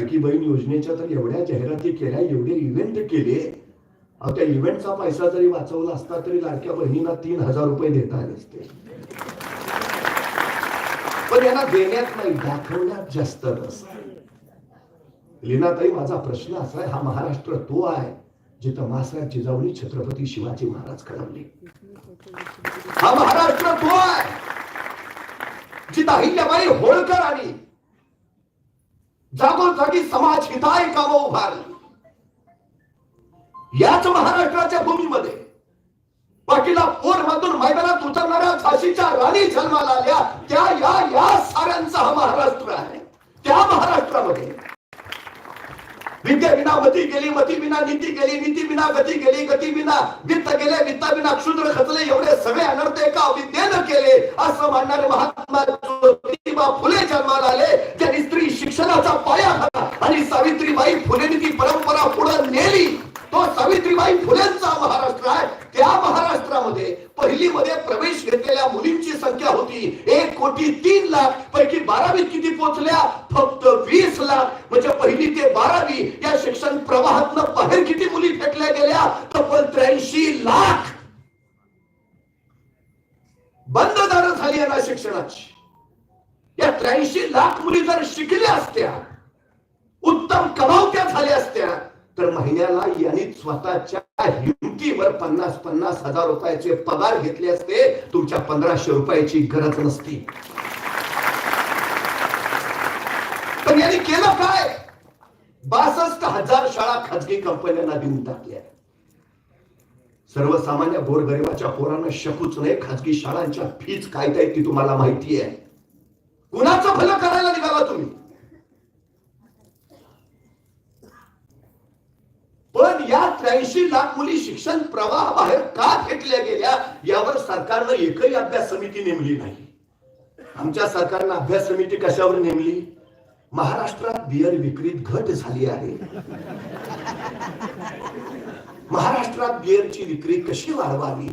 लाडकी बहीण योजनेच्या तर एवढ्या जाहिराती केल्या एवढे इव्हेंट केले. अहो त्या इव्हेंटचा पैसा जरी वाचवला असता तरी लाडक्या बहिणींना तीन हजार रुपये देता आले असते. पण यांना देण्यात नाही दाखवण्यात जास्त रस लीनाताई माझा प्रश्न असा आहे हा महाराष्ट्र तो आहे जिथं मासाहेब जिजाऊनी छत्रपती शिवाजी महाराज घडवले. हा महाराष्ट्र तो आहे जिथं अहिल्याबाई होळकर आणि जागोजागी समाज हिताय कामं उभारली. याच महाराष्ट्राच्या भूमीमध्ये पाटीला पोर मधून मैदानात उतरणाऱ्या झाशीच्या राणी जन्माला आल्या. त्या या या साऱ्या हा महाराष्ट्र आहे त्या महाराष्ट्रामध्ये विद्या विना मती गेली मती विना नीती गेली नीती विना गती गेली गती विना वित्त गेले वित्ता विना क्षुद्र खचले एवढे सगळे अनर्थ एका विद्येनं केले. असं म्हणणारे महात्मा ज्योतिबा फुले जन्माला आले. त्यांनी स्त्री शिक्षणाचा पाया खाला आणि सावित्रीबाई फुलेंनी ती परंपरा पुढे नेली. तो सावित्रीबाई फुलेंचा महाराष्ट्र आहे. त्या महाराष्ट्रामध्ये पहिलीमध्ये प्रवेश घेतलेल्या मुलींची संख्या होती एक कोटी तीन लाख पैकी बारावीत किती पोहोचल्या? फक्त वीस लाख. म्हणजे पहिली ते बारावी या शिक्षण प्रवाहातनं बाहेर किती मुली फेकल्या गेल्या? तब्बल त्र्याऐंशी लाख. बंद दारं झाली आहे ना शिक्षणाची. या त्र्याऐंशी लाख मुली जर शिकल्या असत्या उत्तम कमावत्या झाल्या असत्या तर महिन्याला यांनी स्वतःच्या हिमतीवर पन्नास पन्नास हजार रुपयाचे पगार घेतले असते तुमच्या पंधराशे रुपयाची गरज नसती. पण यांनी केलं काय? बासष्ट हजार शाळा खाजगी कंपन्यांना देऊन टाकल्या. सर्वसामान्य गोरगरिबाच्या पोरांना शकूच नाही खाजगी शाळांच्या फीज काय काय ती तुम्हाला माहिती आहे. कुणाचं भलं करायला निघाला तुम्ही पण या त्र्याऐंशी लाख मुली शिक्षण प्रवाहाबाहेर का फेकल्या गेल्या यावर सरकारनं एकही अभ्यास समिती नेमली नाही. आमच्या सरकारनं अभ्यास समिती कशावर नेमली? महाराष्ट्रात बियर विक्रीत घट झाली आहे. महाराष्ट्रात बियरची विक्री कशी वाढवावी?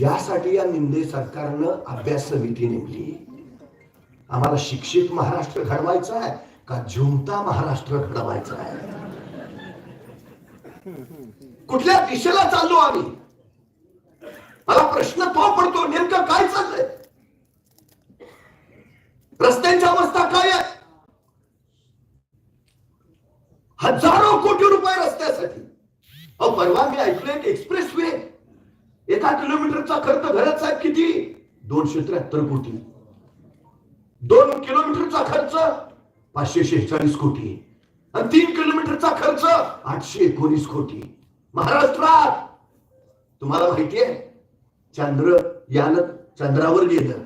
यासाठी या निंदे सरकारनं अभ्यास समिती नेमली. आम्हाला शिक्षित महाराष्ट्र घडवायचा आहे का झुमता महाराष्ट्र घडवायचा आहे? कुठल्या दिशेला चाललो आम्ही? मला प्रश्न तो पडतो नेमकं काय चाललंय? रस्त्यांची अवस्था काय आहे? हजारो कोटी रुपये रस्त्यासाठी. अहो परवा मी ऐकलं एक्सप्रेस वे एका किलोमीटरचा खर्च घरात साहेब किती? दोनशे त्र्याहत्तर कोटी. दोन किलोमीटरचा खर्च पाचशे शेहेचाळीस कोटी. आणि तीन किलोमीटरचा खर्च आठशे एकोणीस कोटी. महाराष्ट्रात! तुम्हाला माहितीये चंद्र यान चंद्रावर गेलं.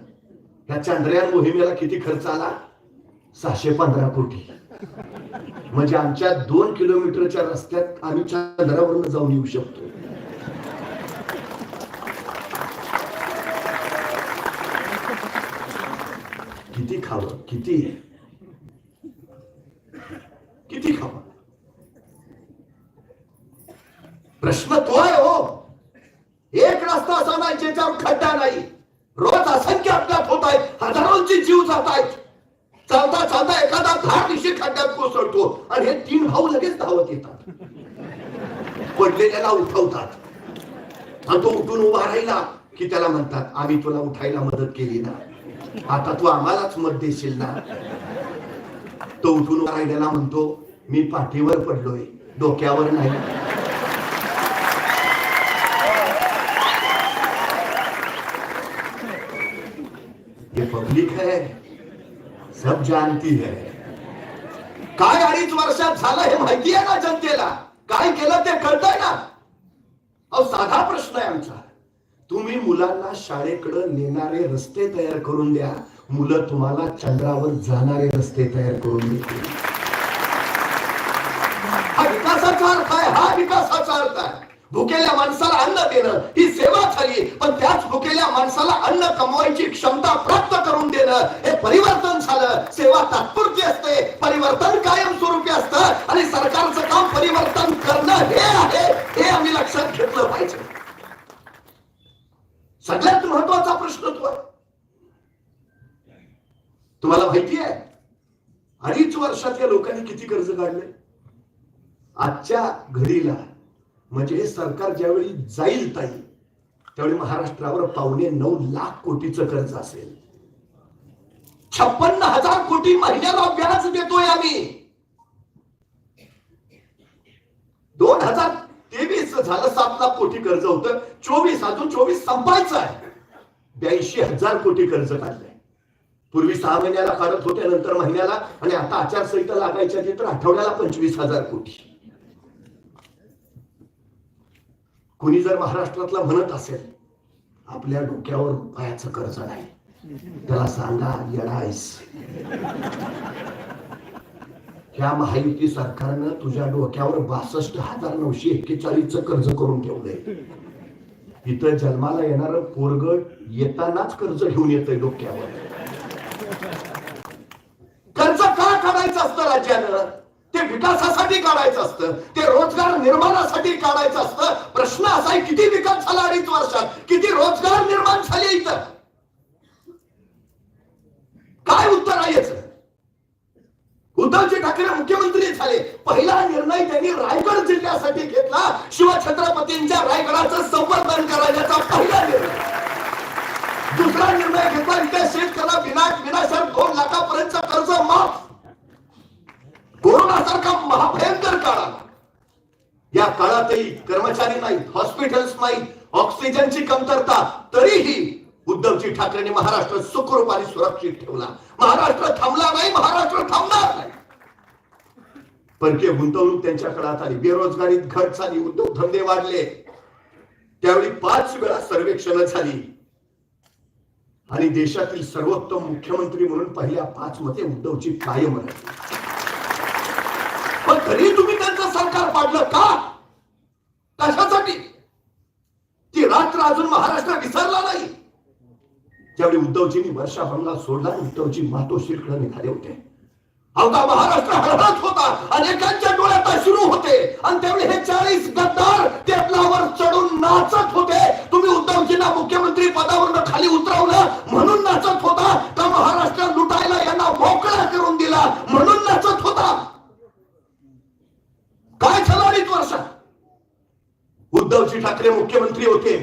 त्या चांद्रयान मोहिमेला किती खर्च आला? सहाशे पंधरा कोटी. म्हणजे आमच्या दोन किलोमीटरच्या रस्त्यात आम्ही चंद्रावरून जाऊन येऊ शकतो. किती खावं किती किती खावं प्रश्न तो आहे हो. एक रस्ता असा नाही ज्याच्यावर खड्डा नाही. रोज असंख्य अपघात होत आहेत हजारोंचे जीव जात आहेत. चालता चालता एखादा झाड दिवशी खड्ड्यात कोसळतो आणि हे तीन भाऊ लगेच धावत येतात. पडलेल्याला उठवतात. आणि तो उठून उभा राहिला की त्याला म्हणतात आम्ही तुला उठायला मदत केली ना. आता तू आम्हालाच मत देशील ना. तो उठून उभा राहिलेला म्हणतो मी पाठीवर पडलोय डोक्यावर नाही. ये पब्लिक है सब जानती है. काय अडीच वर्षात झालं हे माहिती आहे ना जनतेला? काय केलं ते कळतंय ना? अहो साधा प्रश्न आहे आमचा. तुम्ही मुलांना शाळेकडे नेणारे रस्ते तयार करून द्या. मुलं तुम्हाला चंद्रावर जाणारे रस्ते तयार करून देतील. अर्थ आहे हा विकासाचा अर्थ आहे भुकेल्या माणसाला अन्न देणं ही सेवा झाली पण त्याच भुकेल्या माणसाला अन्न कमवायची क्षमता प्राप्त करून देणं हे परिवर्तन झालं. सेवा तात्पुरती असते परिवर्तन कायमस्वरूपी असतं आणि सरकारचं काम परिवर्तन करणं हे आहे हे आम्ही लक्षात घेतलं पाहिजे. सगळ्यात महत्त्वाचा प्रश्न तो तुम्हाला माहिती आहे अडीच वर्षातल्या लोकांनी किती कर्ज काढले? आजच्या घडीला म्हणजे हे सरकार ज्यावेळी जाईल ताई त्यावेळी महाराष्ट्रावर पावणे नऊ लाख कोटीचं कर्ज असेल. छप्पन्न हजार कोटी महिन्याला व्याज देतोय आम्ही. दोन हजार तेवीस झालं सात लाख कोटी कर्ज होतं चोवीस अजून चोवीस संपायचं आहे. ब्याऐंशी हजार कोटी कर्ज काढलंय. पूर्वी सहा महिन्याला काढत होते नंतर महिन्याला आणि आता आचारसंहिता लागायच्या तर आठवड्याला पंचवीस हजार कोटी. कुणी जर महाराष्ट्रातला म्हणत असेल आपल्या डोक्यावर रुपयाचं कर्ज नाही. त्याला सांगा येडायस ह्या महायुती सरकारनं तुझ्या डोक्यावर बासष्ट हजार नऊशे एक्केचाळीसचं कर्ज करून ठेवलंय इथं जन्माला येणार पोरग येतानाच कर्ज घेऊन येतंय डोक्यावर कर्ज का काढायचं असतं राज्यानं ते विकासासाठी काढायचं असतं. ते रोजगार निर्माणासाठी काढायचं असतं. प्रश्न असा आहे किती विकास झाला अडीच वर्षात? किती रोजगार निर्माण झाले इथं? काय उत्तर आहे याचं? उद्धवजी ठाकरे मुख्यमंत्री झाले. पहिला निर्णय त्यांनी रायगड जिल्ह्यासाठी घेतला. शिवछत्रपतींच्या रायगडाचं संवर्धन करायचा पहिला निर्णय. दुसरा निर्णय घेतला. इथे शेतकऱ्याला विनाश विनाशर दोन लाखापर्यंत कर्ज माफ कोरोनासारखा महाभयंकर काळ आला. या काळातही कर्मचारी नाहीत हॉस्पिटल्स नाहीत ऑक्सिजनची कमतरता तरीही उद्धवजी ठाकरेंनी महाराष्ट्र सुखरूप आणि सुरक्षित ठेवला. महाराष्ट्र थांबला नाही महाराष्ट्र थांबणार नाही. परकीय गुंतवणूक त्यांच्याकडे काळात आली. बेरोजगारीत घट झाली उद्योग धंदे वाढले. त्यावेळी पाच वेळा सर्वेक्षण झाली. आणि देशातील सर्वोत्तम मुख्यमंत्री म्हणून पहिल्या पाच मध्ये उद्धवजी कायम राहिले. पण तरी तुम्ही त्यांचं सरकार पाडलं का? कशासाठी? ती रात्र अजून महाराष्ट्र विसरला नाही. ज्यावेळी उद्धवजींनी वर्षा बंगला सोडला उद्धवजी मातोश्रीकडे निघाले होते. अवघा महाराष्ट्र हळहळत होता अनेकांच्या डोळ्यात अश्रू होते. आणि त्यावेळी हे चाळीस गद्दार टेबलावर चढून नाचत होते. तुम्ही उद्धवजींना मुख्यमंत्री पदावरून खाली उतरवलं म्हणून नाचत होता. का महाराष्ट्र लुटायला यांना मोकळा करून दिला म्हणून नाचत होता. काय अडीच वर्षात उद्धवजी ठाकरे मुख्यमंत्री होते.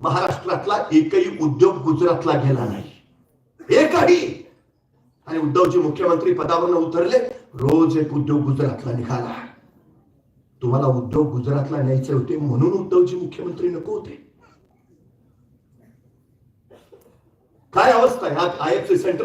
महाराष्ट्रातला एकही उद्योग गुजरातला गेला नाही. एकही आणि उद्धवजी मुख्यमंत्री पदावरून उतरले रोज एक उद्योग गुजरातला निघाला. तुम्हाला उद्योग गुजरातला न्यायचे होते म्हणून उद्धवजी मुख्यमंत्री नको होते. काय अवस्था आहे? आय एफ सी सेंटर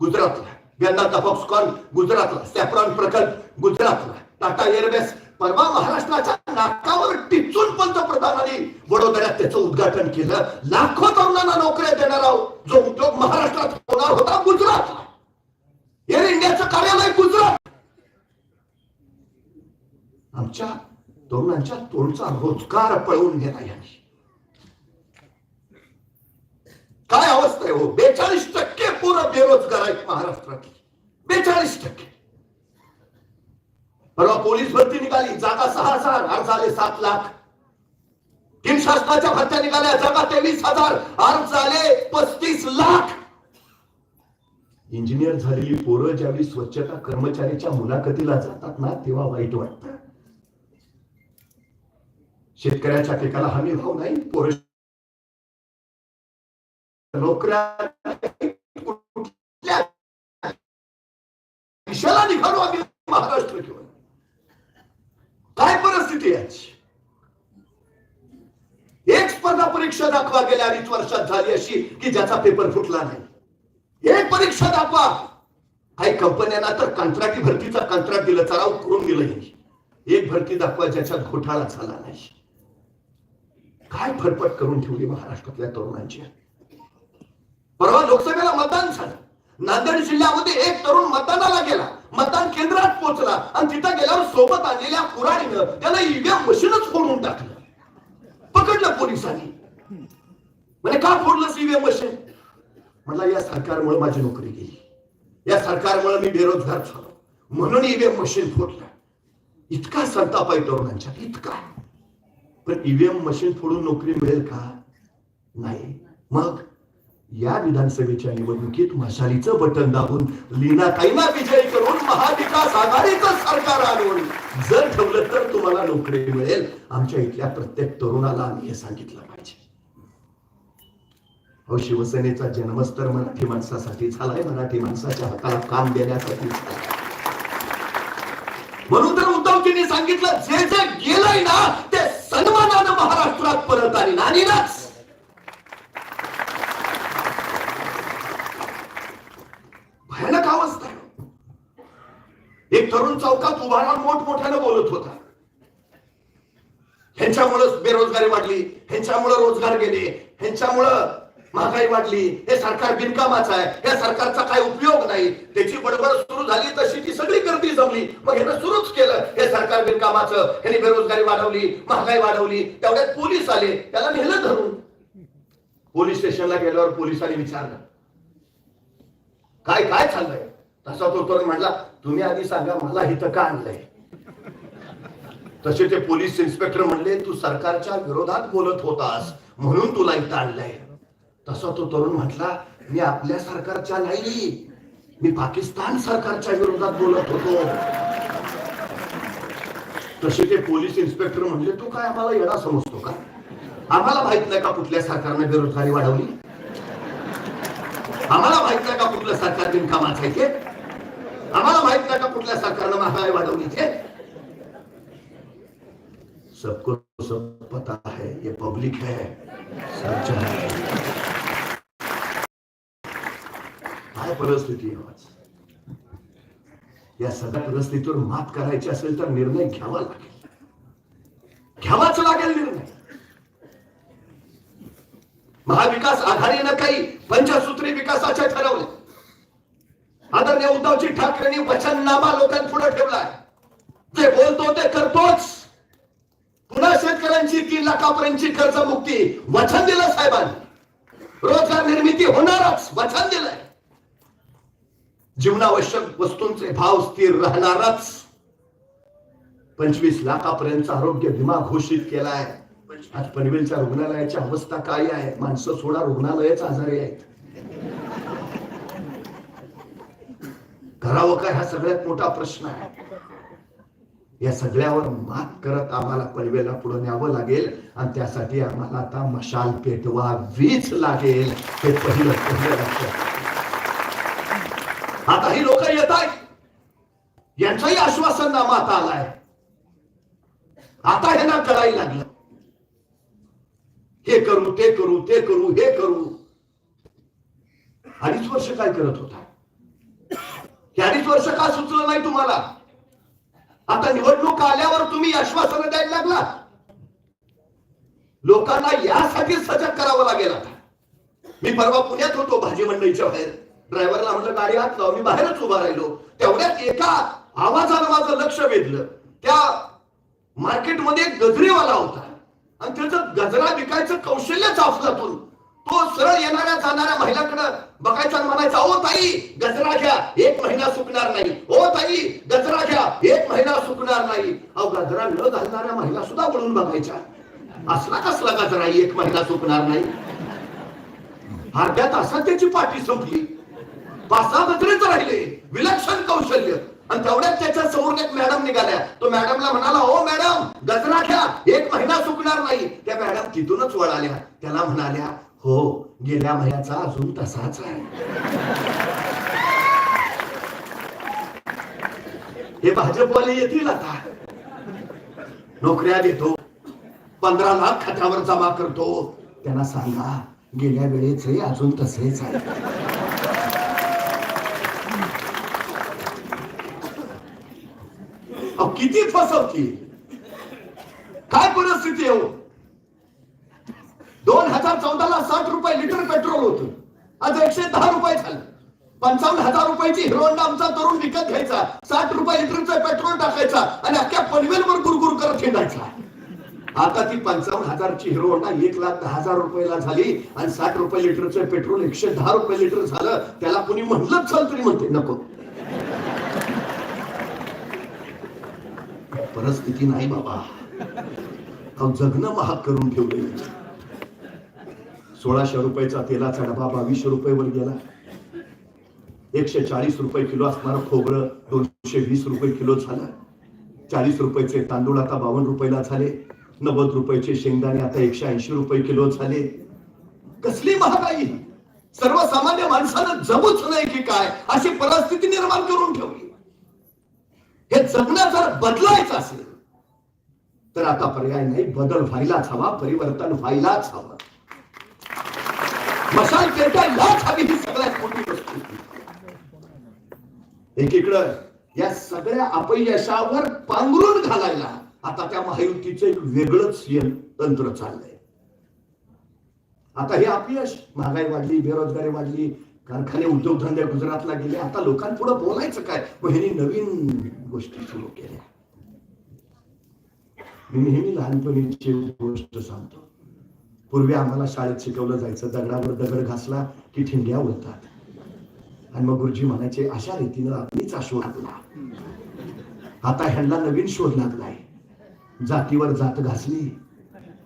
गुजरातला. वेदांता फॉक्सकॉन गुजरातला. सॅफ्रॉन प्रकल्प गुजरातला. टाटा एअरवेज परवा महाराष्ट्राच्या नाकावर टिचून पंतप्रधानांनी वडोदऱ्यात त्याचं उद्घाटन केलं. लाखो तरुणांना नोकऱ्या देणार आहोत. जो उद्योग महाराष्ट्रात होणार होता गुजरात. एअर इंडियाचं कार्यालय गुजरात. आमच्या तरुणांच्या तोंडचा रोजगार पळवून गेला यांनी काय अवस्था आहे हो? बेचाळीस टक्के पूर्ण बेरोजगार आहेत महाराष्ट्रातली. बेचाळीस टक्के. परवा पोलीस भरती निघाली जागा सहा हजार अर्ज झाले सात लाख. तीन शासनाच्या भरत्या निघाल्या जागा तेवीस हजार अर्ज आले पस्तीस लाख. इंजिनियर झालेली पोरं ज्यावेळी स्वच्छता कर्मचारीच्या मुलाखतीला जातात ना तेव्हा वाईट वाटतं. शेतकऱ्याच्या पिकाला हमी भाव नाही पोर नोकऱ्या कुठल्या निघालो आम्ही महाराष्ट्र किंवा काय परिस्थिती आहे? एक स्पर्धा परीक्षा दाखवा गेल्या अडीच वर्षात झाली अशी की ज्याचा पेपर फुटला नाही. एक परीक्षा दाखवा. काही कंपन्यांना तर कंत्राटी भरतीचा कंत्राट दिलं चराव करून दिलं एक भरती दाखवा ज्याच्यात घोटाळा झाला नाही. काय फटफट करून ठेवली महाराष्ट्रातल्या तरुणांची? परवा लोकसभेला मतदान झालं. नांदेड जिल्ह्यामध्ये एक तरुण मतदानाला गेला. मतदान केंद्रात पोहोचला आणि तिथं गेल्यावर सोबत आलेल्या कुराडीनं त्याला ईव्हीएम मशीनच फोडून टाकलं. पकडलं पोलिसांनी. म्हणजे का फोडलं ईव्हीएम मशीन? म्हटलं या सरकारमुळे माझी नोकरी गेली. या सरकारमुळे मी बेरोजगार झालो. म्हणून ईव्हीएम मशीन फोडलं. इतका संताप आहे तरुणांच्या इतका. पण ईव्हीएम मशीन फोडून नोकरी मिळेल का? नाही. मग? या विधानसभेच्या निवडणुकीत मशालीचं बटन दाबून लीना काहींना विजयी महाविकास आघाडीचं सरकार आणून. जर ठेवलं तर तुम्हाला नोकरी मिळेल. आमच्या इथल्या प्रत्येक तरुणाला आम्ही हे सांगितलं पाहिजे. अहो शिवसेनेचा जन्मच तर मराठी माणसासाठी झालाय. मराठी माणसाच्या हाताला काम देण्यासाठी म्हणून तर उद्धवजींनी सांगितलं जे जे गेलंय ना ते सन्मानानं महाराष्ट्रात परत आणि नानीलाच. तरुण चौकात उभा राहून मोठमोठ्यानं बोलत होता. ह्यांच्यामुळं बेरोजगारी वाढली ह्यांच्यामुळं रोजगार गेले ह्यांच्यामुळं महागाई वाढली हे सरकार बिनकामाचं आहे या सरकारचा काय उपयोग नाही. त्याची बडबड सुरू झाली तशी ती सगळी गर्दी जमली. मग ह्यानं सुरूच केलं हे सरकार बिनकामाचं. ह्याने बेरोजगारी वाढवली महागाई वाढवली. तेवढ्यात पोलीस आले त्याला नेलं धरून. पोलीस स्टेशनला गेल्यावर पोलिसांनी विचारलं काय काय चाललंय? तसा तो तरुण म्हटला तुम्ही आधी सांगा मला इथं का आणलंय? तसे ते पोलीस इन्स्पेक्टर म्हणले तू सरकारच्या विरोधात बोलत होतास म्हणून तुला इथं आणलंय. तसं तो तरुण म्हटला मी आपल्या सरकारच्या नाही मी पाकिस्तान सरकारच्या विरोधात बोलत होतो. तसे ते पोलीस इन्स्पेक्टर म्हणले तू काय आम्हाला येडा समजतो का? आम्हाला माहीत नाही का कुठल्या सरकारने बेरोजगारी वाढवली? आम्हाला माहीत नाही का कुठलं सरकार बिनकामाचं आहे आम्हाला माहीत नाही का कुठल्या सरकारनं महागाई वाढवली ते सबको सब पता है ये पब्लिक है है। काय परिस्थिती आज? या सगळ्या परिस्थितीवर मात करायची असेल तर निर्णय घ्यावा लागेल. घ्यावाच लागेल निर्णय. महाविकास आघाडीनं काही पंचसूत्री विकासाचे ठरवले. आदरणीय उद्धवजी ठाकरेंनी वचननामा लोकांपुढे ठेवलाय. जे बोलतो ते करतोच. पुन्हा शेतकऱ्यांची तीन लाखापर्यंतची कर्जमुक्ती? वचन दिलं साहेबांनी. रोजगार निर्मिती होणारच. वचन दिलंय. जीवनावश्यक वस्तूंचे भाव स्थिर राहणारच. पंचवीस लाखापर्यंतचा आरोग्य विमा घोषित केलाय. आज पनवेलच्या रुग्णालयाची अवस्था काय आहे? माणसं सोडा रुग्णालयच आजारी आहेत. करावं काय हा सगळ्यात मोठा प्रश्न आहे. या सगळ्यावर मात करत आम्हाला पनवेलला पुढे न्यावं लागेल. आणि त्यासाठी आम्हाला आता मशाल पेटवा वीज लागेल. हे पहिलं पहिलं लक्षात आता ही लोक येत आहेत यांचंही आश्वासन नामात आलाय. आता हे ना करायला लागलं. हे करू ते करू ते करू हे करू. अडीच वर्ष काय करत होता? हे अडीच वर्ष का सुचलं नाही तुम्हाला? आता निवडणूक आल्यावर तुम्ही आश्वासन द्यायला लागला. लोकांना यासाठी सजग करावं लागेल आता. मी परवा पुण्यात होतो भाजी मंडईच्या बाहेर. ड्रायव्हरला म्हटलं गाडी हात लाव. मी बाहेरच उभा राहिलो. तेवढ्यात एका आवाजानं माझं लक्ष वेधलं. त्या मार्केटमध्ये गजरेवाला होता. आणि त्याचं गजरा विकायचं कौशल्यच अफलातून तो सरळ येणाऱ्या जाणाऱ्या महिलाकडे बघायचा म्हणायचा ओ ताई गजरा घ्या एक महिना सुकणार नाही. ओ ताई गजरा घ्या एक महिना सुकणार नाही. अहो गजरा न घालणाऱ्या महिला सुद्धा वळून बघायच्या. असला कसला गजरा एक महिना सुकणार नाही. अर्ध्या तासात त्याची पाठी संपली पाच सहा गजरेच राहिले. विलक्षण कौशल्य. आणि तेवढ्याच त्याच्यासमोर एक मॅडम निघाल्या. तो मॅडमला म्हणाला हो मॅडम गजरा घ्या एक महिना सुकणार नाही. त्या मॅडम तिथूनच वळाल्या. त्याला म्हणाल्या हो गेल्या महिन्याचा अजून तसाच आहे. हे भाजपवाले येतील आता. नोकऱ्या देतो पंधरा लाख खात्यावर जमा करतो. त्यांना सांगा गेल्या वेळेचे अजून तसेच आहे. अहो, किती फसवतील? काय परिस्थिती येऊ दोन हजार चौदाला साठ रुपये लिटर पेट्रोल होतं. आज एकशे दहा रुपये झालं. पंचावन्न हजार रुपयाची हिरो होंडा आमचा तरुण विकत घ्यायचा. साठ रुपये लिटरचं पेट्रोल टाकायचा आणि अख्ख्या पनवेलवर गुरगुर करत हिंडायचा. आता ती पंचावन्न हजारची हिरोंडा एक लाख दहा हजार रुपयाला झाली आणि साठ रुपये लिटरचं पेट्रोल एकशे दहा रुपये लिटर झालं. त्याला कुणी म्हणलं चल तरी म्हणते नको. परिस्थिती नाही बाबा. जगणं महाग करून ठेवलं सोळाशे रुपयाचा तेलाचा डबा बावीसशे रुपयेवर गेला. एकशे चाळीस रुपये किलो असणारं खोबरं दोनशे वीस रुपये किलो झालं. चाळीस रुपयाचे तांदूळ आता बावन्न रुपयाला झाले. नव्वद रुपयाचे शेंगदाणे आता एकशे ऐंशी रुपये किलो झाले. कसली महागाई? सर्वसामान्य माणसानं जमूच नाही की काय? अशी परिस्थिती निर्माण करून ठेवली. हे जगणं जर बदलायचं असेल तर आता पर्याय नाही. बदल व्हायलाच हवा परिवर्तन व्हायलाच हवं. मशाल पेटायलाच हवी ही सगळ्यात मोठी गोष्ट एकीकडं या सगळ्या अपयशावर पांघरून घालायला आता त्या महायुतीचं एक वेगळंच तंत्र चाललंय. आता हे अपयश महागाई वाढली बेरोजगारी वाढली कारखाने उद्योगधंदे गुजरातला गेले आता लोकांपुढे बोलायचं काय? मग ह्यांनी नवीन गोष्टी सुरू केल्या. मी नेहमी लहानपणीची गोष्ट सांगतो. पूर्वी आम्हाला शाळेत शिकवलं जायचं दगडावर दगड घासला की ठिंग्या उडतात. आणि मग गुरुजी म्हणायचे अशा रीतीनं आपलीचा शोध लागला. आता ह्यांना नवीन शोध लागलाय. जातीवर जात घासली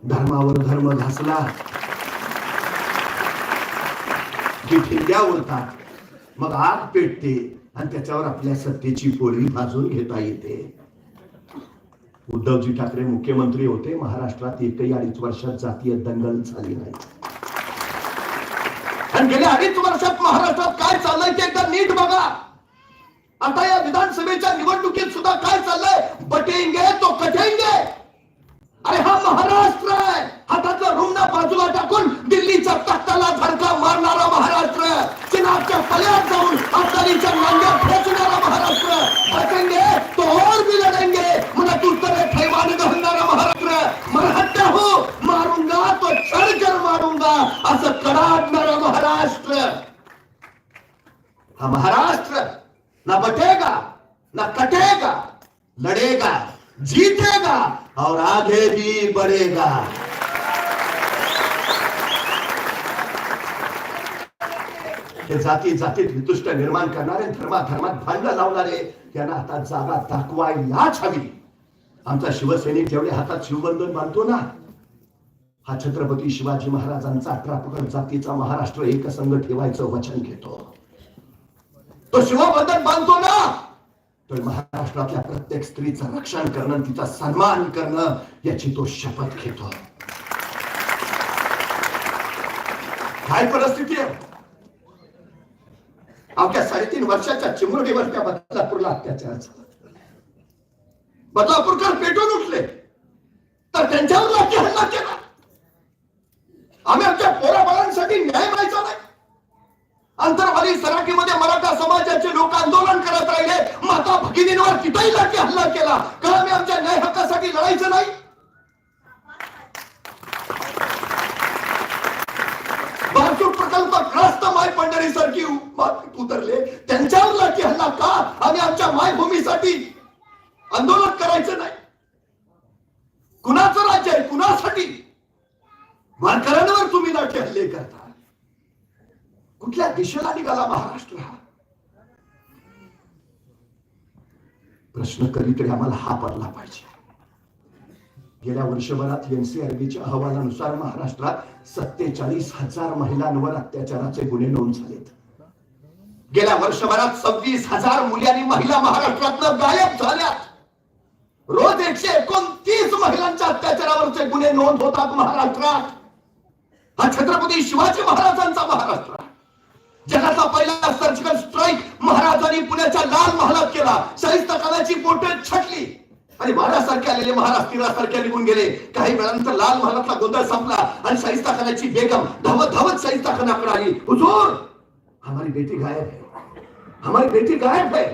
धर्मावर धर्म घासला की ठिंग्या उडतात. मग आग पेटते आणि त्याच्यावर आपल्या सत्तेची पोळी भाजून घेता येते. उद्धवजी ठाकरे मुख्यमंत्री होते. महाराष्ट्रात एकही अडीच वर्षात जातीय दंगल झाली नाही. आणि गेल्या अडीच वर्षात महाराष्ट्रात काय चाललंय ते एकदा नीट बघा. आता या विधानसभेच्या निवडणुकीत सुद्धा काय चाललंय? बटेंगे तो कटेंगे. अरे हा महाराष्ट्र आहे. हातातला रुग्ण बाजूला टाकून दिल्लीच्या तख्ताला धडका मारणारा महाराष्ट्र. चिनाबच्या पल्यात जाऊन अफगाणीच्या नांग्या फेचणारा महाराष्ट्र. बचेंगे तो और भी लढेंगे. मला तू तरह ठैवान घालणारा महाराष्ट्र. मराठा हो मारूंगा तो छळकर मारूंगा. असं कडाडणारा महाराष्ट्र. हा महाराष्ट्र ना बटेगा ना कटेगा लड़ेगा जीतेगा और आगे भी बढ़ेगा. हे जाती जातीत वितुष्ट निर्माण करणारे धर्मा धर्मात भांडण लावणारे यांना आता जागा दाखवायलाच हवी. आमचा शिवसैनिक जेवढे हातात शिवबंधन बांधतो ना हा छत्रपती शिवाजी महाराजांचा अठरा पकड जातीचा महाराष्ट्र एकसंघ ठेवायचं वचन घेतो. तो शिवबंधन बांधतो ना तर महाराष्ट्रातल्या प्रत्येक स्त्रीचं रक्षण करणं तिचा सन्मान करणं याची तो शपथ घेतो. काय परिस्थिती आहे? अवघ्या साडेतीन वर्षाच्या चिमुरडीवर त्या बदलापूरला अत्याचार झाला. बदलापूरकर पेटून उठले. तर त्यांच्यावर लाठी हल्ला केला. आम्ही आमच्या पोराबाळांसाठी न्याय व्हायचा नाही. अंतरवाली सराठीमध्ये मराठा समाजाचे लोक आंदोलन करत राहिले. माता भगिनींवर कितीही लाठी हल्ला केला. कारण आम्ही आमच्या न्याय हक्कासाठी लढायचं नाही. प्रकल्पग्रस्त माय पंढरी सारखी उतरले. त्यांच्यावर लाठी हल्ला का? आम्ही आमच्या मायभूमीसाठी आंदोलन करायचं नाही. कुणाचं राज्य आहे? कुणासाठी? वारकऱ्यांवर तुम्ही लाठी हल्ले करता. कुठल्या दिशेला निघाला महाराष्ट्र हा? प्रश्न कधीतरी आम्हाला हा पडला पाहिजे. गेल्या वर्षभरात एनसीआरबीच्या अहवालानुसार महाराष्ट्रात सत्तेचाळीस हजार महिलांवर अत्याचाराचे गुन्हे नोंद झालेत. गेल्या वर्षभरात सव्वीस हजार मुली आणि महिला महाराष्ट्रातनं गायब झाल्यात. रोज एकशे एकोणतीस महिलांच्या अत्याचारावरचे गुन्हे नोंद होतात महाराष्ट्रात. हा छत्रपती शिवाजी महाराजांचा महाराष्ट्र. जगाचा पहिला सर्जिकल स्ट्राईक महाराजांनी पुण्याच्या लाल महालात केला. शहीद खानाची बोटे छटली. आणि महाराजसारखे आलेले महाराज तिरासारखे निघून गेले. काही वेळानंतर लाल महालातला गोंधळ संपला आणि शाहिस्ता खानाची बेगम धावत धावत शाहिस्ता खानाकडे आली. हुजूर हमारी बेटी गायब है. हमारी बेटी गायब है.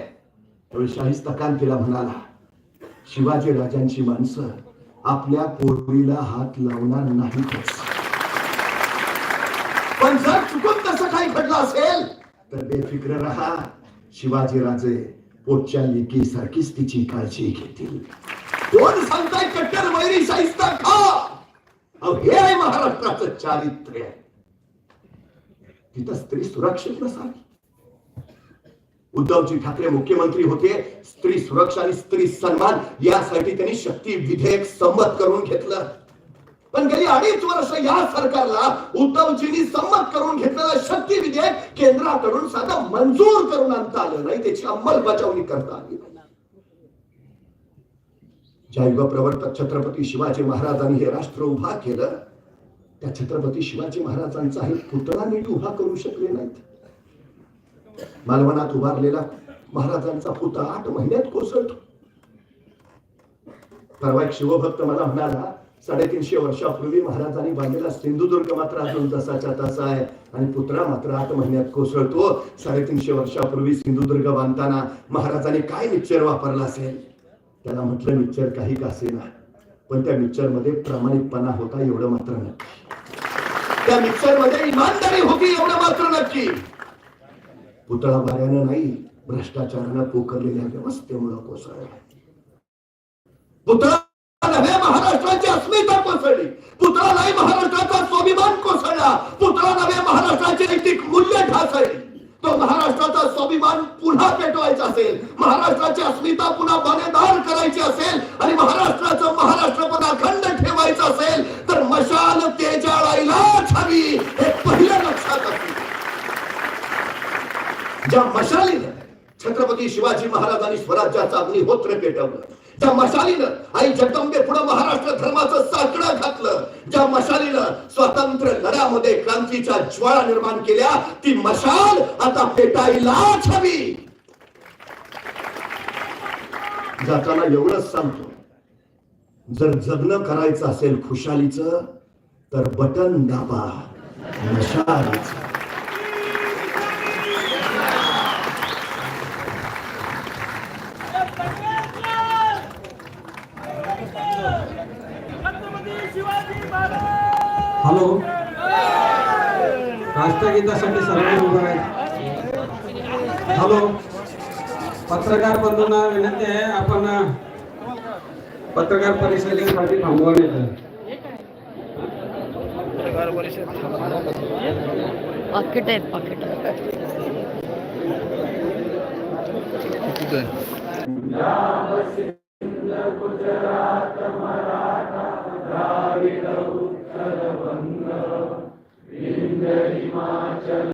त्यावेळी शाहिस्ता खान तिला म्हणाला शिवाजी राजांची माणसं आपल्या पोरीला हात लावणार नाहीतच. पण जर चुकून तसं काही घडलं असेल तर बेफिक्र राहा शिवाजी राजे. पोटच्या लेकी सारखीच तिची काळजी घेतील कोण सांगताय कट्टर वैरी शाहिस्ता खा अहो, हे आहे महाराष्ट्राचं चारित्र्य तिथं स्त्री सुरक्षित नसावी उद्धवजी ठाकरे मुख्यमंत्री होते स्त्री सुरक्षा आणि स्त्री सन्मान यासाठी त्यांनी शक्ती विधेयक संमत करून घेतलं पण गेली अडीच वर्ष या सरकारला उद्धवजींनी संमत करून घेतलेलं शक्ती विधेयक केंद्राकडून साधं मंजूर करून आणता आलं नाही त्याची अंमलबजावणी करता आली नाही. ज्या युगप्रवर्तक छत्रपती शिवाजी महाराजांनी हे राष्ट्र उभा केलं त्या छत्रपती शिवाजी महाराजांचा हे पुतळा नीट उभा करू शकले नाहीत. मालवणात उभारलेला महाराजांचा पुतळा आठ महिन्यात कोसळतो. परवा एक शिवभक्त मला म्हणाला साडेतीनशे वर्षापूर्वी महाराजांनी बांधलेला सिंधुदुर्ग मात्र अजून तसाच्या तसा आहे. आणि पुतळा मात्र आठ महिन्यात कोसळतो. साडेतीनशे वर्षापूर्वी सिंधुदुर्ग बांधताना महाराजांनी काय मिक्सर वापरला असेल? त्याला म्हटलं मिक्सर काही का असेना पण त्या मिक्सरमध्ये प्रामाणिकपणा होता एवढं मात्र नक्की. त्या मिक्सरमध्ये इमानदारी होती एवढं मात्र नक्की. पुतळा वाऱ्यानं नाही भ्रष्टाचारानं पोखरलेल्या व्यवस्थेमुळे कोसळला. पुतळा महाराष्ट्राची अस्मिता कोसळली. पुत्रालाही महाराष्ट्राचा स्वाभिमान कोसळला. पुत्रा नव्हे महाराष्ट्राची नैतिक मूल्य ढासळली. तो महाराष्ट्राचा स्वाभिमान पुन्हा पेटवायचा असेल महाराष्ट्राची अस्मिता पुन्हा बनेदार करायची असेल आणि महाराष्ट्राचं महाराष्ट्रपद अखंड ठेवायचं असेल तर मशाल तेजाळायलाच हवी हे पहिलं लक्षात असते ज्या मशालीनं छत्रपती शिवाजी महाराजांनी स्वराज्याचं अग्निहोत्र पेटवलं त्या मशालीनं आई जगदंबे पूर्ण महाराष्ट्र धर्माचं साकडं घातलं. ज्या मशालीनं स्वातंत्र्य लढ्यामध्ये क्रांतीच्या ज्वाळा निर्माण केल्या ती मशाल आता पेटायलाच हवी. जाताना एवढंच सांगतो. जर जगणं करायचं असेल खुशालीचं तर बटन दाबा. मशालीचं. राष्ट्रगीतासाठी सर्व उभं आहे हॅलो? पत्रकार बंधूंना विनंती आहे आपण पत्रकार परिषदेसाठी थांबवण्यात आलं. पाकिट आहेत पाकिट.